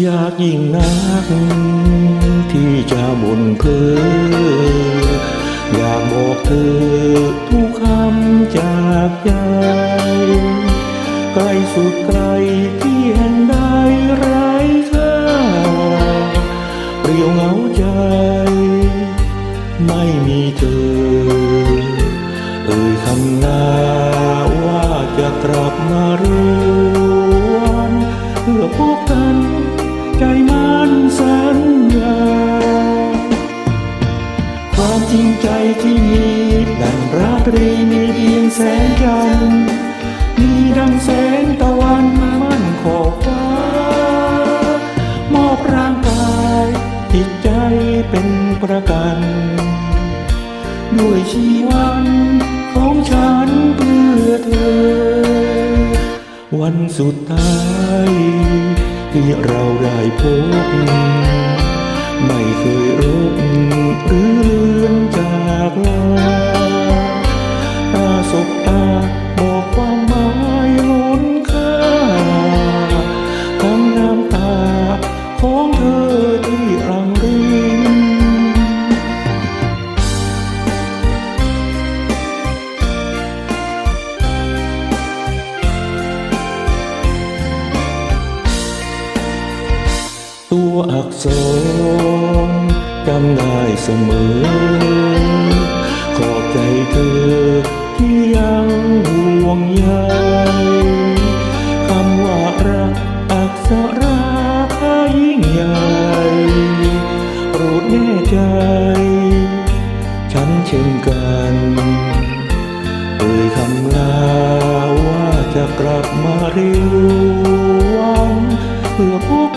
อยากยิ่งนัก ที่จะบ่นเพ้ออยากบอกเธอทุกคำจากใจไกลสุดไกลที่แห่งใดไร้ค่าเรียวเหงาใจ ไม่มีเธอ เอ่ยคำนาว่าจะกลับมาเรือนเพื่อพบกัน จริงใจที่มีดังราตรีมีเพียงแสงจันทร์มีดังแสงตะวันมั่นขอบฟ้ามอบร่างกายจิตใจเป็นประกัน ด้วยชีวันของฉันเพื่อเธอ วันสุดท้ายที่เราได้พบไม่เคยรบหรือ อักษรจำได้เสมอ ขอบใจเธอที่ยังห่วงใยคำว่ารักอักษราพายิ่งใหญ่โปรดแน่ใจ ฉันเช่นกันเอ่ยคำลาว่าจะกลับมาเร็ววันเพื่อพบ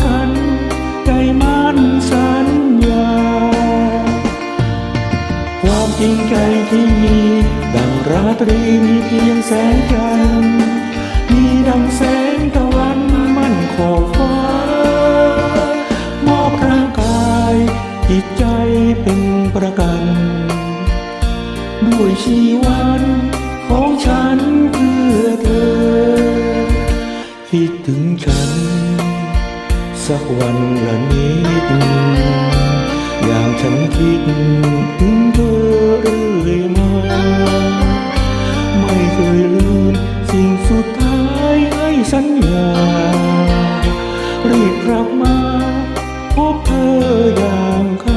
ตรีมีเพียงแสงจันทร์มีดังแสงตะวันมั่นขอบฟ้า มอบร่างกายจิตใจเป็นประกัน ด้วยชีวันของฉันเพื่อเธอ คิดถึงฉัน สักวันละนิดอย่างฉันคิดถึงเธอ สัญญา รีบกลับมา พบเธออย่างค่